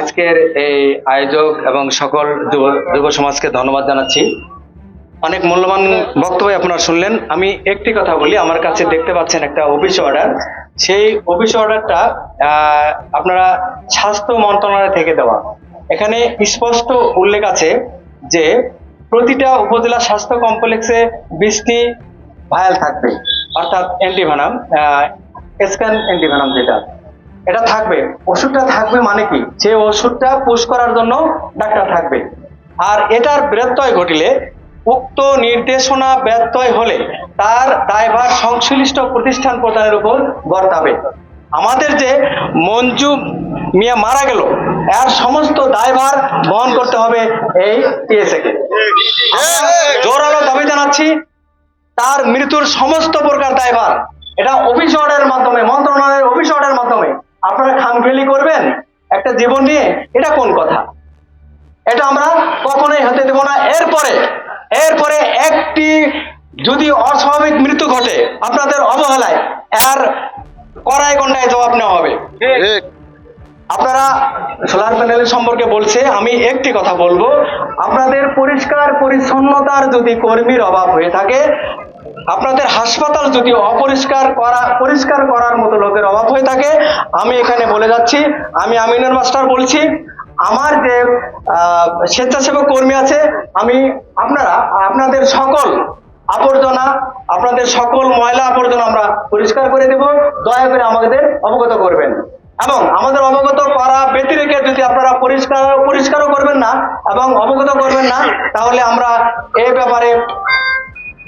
আজকের এই আয়োজক এবং সকল যুব সমাজকে ধন্যবাদ জানাচ্ছি। অনেক মূল্যবান বক্তব্য আপনারা শুনলেন। আমি একটি কথা বলি, আমার কাছে দেখতে পাচ্ছেন একটা অফিস অর্ডার। সেই অফিস অর্ডারটা আপনারা স্বাস্থ্য মন্ত্রণালয় থেকে দেওয়া। এখানে স্পষ্ট উল্লেখ আছে যে প্রতিটা উপজেলা স্বাস্থ্য কমপ্লেক্সে বিশটি ভায়াল থাকবে, অর্থাৎ অ্যান্টিভেনাম স্ক্যান অ্যান্টিভেনাম যেটা। এটা থাকবে। ওষুধটা থাকবে মানে কি? যে ওষুধটা পুশ করার জন্য ডাক্তার থাকবে। আর এটার ব্যত্যয় ঘটিলে উক্ত নির্দেশনা ব্যত্যয় হলে তার দায়ভার সংশ্লিষ্ট প্রতিষ্ঠান প্রদানের উপর বর্তাবে। আমাদের যে মঞ্জু মিয়া মারা গেল, এর সমস্ত দায়ভার বহন করতে হবে এই টিএসএ কে। জোরালো দাবি জানাচ্ছি, তার মৃত্যুর সমস্ত প্রকার দায়ভার। এটা অর্ডারের মাধ্যমে, মন্ত্রণালয়ের মাধ্যমে আপনারা খামখেয়ালি করবেন? একটা জীবন নিয়ে এটা কোন কথা? এটা আমরা কখনোই হতে দেব না। এরপরে এরপরে একটি যদি অস্বাভাবিক মৃত্যু ঘটে আপনাদের অবহেলায় এর কড়াই গন্ডায় জবাব নেওয়া হবে। আপনারা সোলার প্যানেল সম্পর্কে বলছে আমি একটি কথা বলব। আপনাদের পরিষ্কার পরিচ্ছন্নতার যদি কর্মীর অভাব হয়ে থাকে আপনাদের হাসপাতাল যদি অপরিষ্কার করা, পরিষ্কার করার মতো লোকের অভাব হয়ে থাকে, আমি এখানে বলে যাচ্ছি, আমি আমিনুর মাস্টার বলছি, আমার যে স্বেচ্ছাসেবক কর্মী আছে, আমি আপনারা, আপনাদের সকল আবর্জনা, আপনাদের সকল ময়লা আবর্জনা আমরা পরিষ্কার করে দেব, দয়া করে আমাদের অবগত করবেন। এবং আমাদের অবগত করা ব্যতিরেকে যদি আপনারা পরিষ্কার, পরিষ্কারও করবেন না এবং অবগত করবেন না, তাহলে আমরা এই ব্যাপারে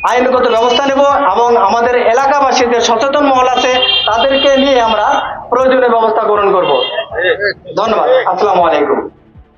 আইনগত ব্যবস্থা নেব এবং আমাদের এলাকাবাসীদের সচেতন মহল আছে, তাদেরকে নিয়ে আমরা প্রয়োজনীয় ব্যবস্থা গ্রহণ করব। ধন্যবাদ। আসসালামু আলাইকুম।